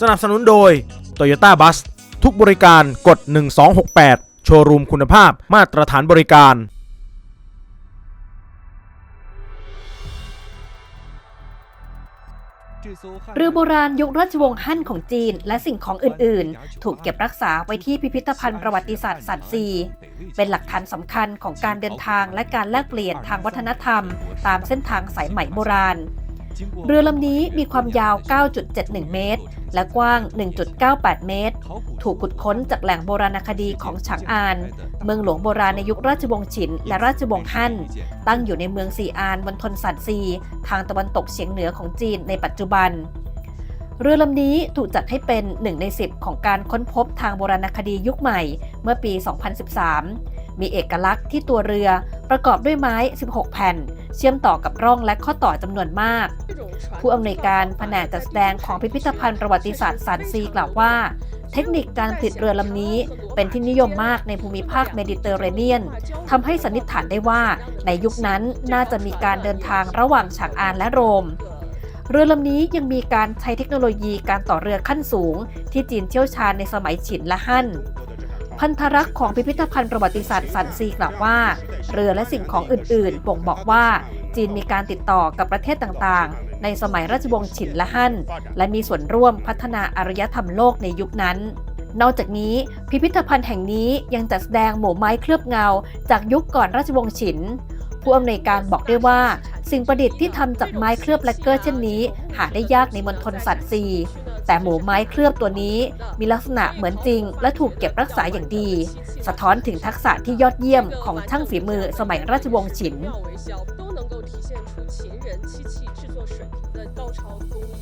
สนับสนุนโดย Toyota Bus ทุกบริการกด 1268 โชว์รูมคุณภาพมาตรฐานบริการ เรือโบราณยุคราชวงศ์ฮั่นของจีน และสิ่งของอื่น ๆ ถูกเก็บรักษาไว้ที่พิพิธภัณฑ์ประวัติศาสตร์สันซี เป็นหลักฐานสำคัญของการเดินทางและการแลกเปลี่ยนทางวัฒนธรรม ตามเส้นทางสายไหมโบราณ เรือลำนี้มีความยาว 9.71 เมตร และกว้าง 1.98 เมตร ถูกขุดค้นจากแหล่งโบราณคดีของฉางอาน เมืองหลวงโบราณในยุคราชวงศ์ฉินและราชวงศ์ฮั่น ตั้งอยู่ในเมืองซีอานบนทนสันซี ทางตะวันตกเฉียงเหนือของจีนในปัจจุบันเรือลำนี้ถูกจัดให้เป็น 1 ใน 10 ของการค้นพบทางโบราณคดียุคใหม่ เมื่อปี 2013 มีเอกลักษณ์ที่ตัวเรือประกอบด้วยไม้ 16 แผ่น เชื่อมต่อกับร่องและข้อต่อจำนวนมาก ผู้อำนวยการแผนกจัดแสดงของพิพิธภัณฑ์ประวัติศาสตร์สันซีกล่าวว่า เทคนิคการผลิตเรือลำนี้ เป็นที่นิยมมากในภูมิภาคเมดิเตอร์เรเนียนทำให้สันนิษฐานได้ว่า ในยุคนั้นน่าจะมีการเดินทางระหว่างฉางอานและโรมเรือลำนี้ยังมีการใช้เทคโนโลยีการต่อเรือขั้นสูง ที่จีนเชี่ยวชาญในสมัยฉินและฮั่น พันธรักษ์ของพิพิธภัณฑ์ประวัติศาสตร์สันซีกล่าวว่า เรือและสิ่งของอื่นๆบ่งบอกว่าจีนมีการติดต่อกับประเทศต่างๆ ในสมัยราชวงศ์ฉินและฮั่น และมีส่วนร่วมพัฒนาอารยธรรมโลกในยุคนั้น นอกจากนี้พิพิธภัณฑ์แห่งนี้ยังจัดแสดงหมู่ไม้เคลือบเงา จากยุคก่อนราชวงศ์ฉิน ผู้อำนวยการบอกได้ว่า สิ่งประดิษฐ์ที่ทำจากไม้เคลือบแลกเกอร์เช่นนี้ หาได้ยากในมณฑลสันซี แต่หมูไม้เคลือบตัวนี้มีลักษณะเหมือนจริง และถูกเก็บรักษาอย่างดี สะท้อนถึงทักษะที่ยอดเยี่ยมของช่างฝีมือสมัยราชวงศ์ฉิน 大微笑都能够体现出秦人漆器制作水银的高超工艺。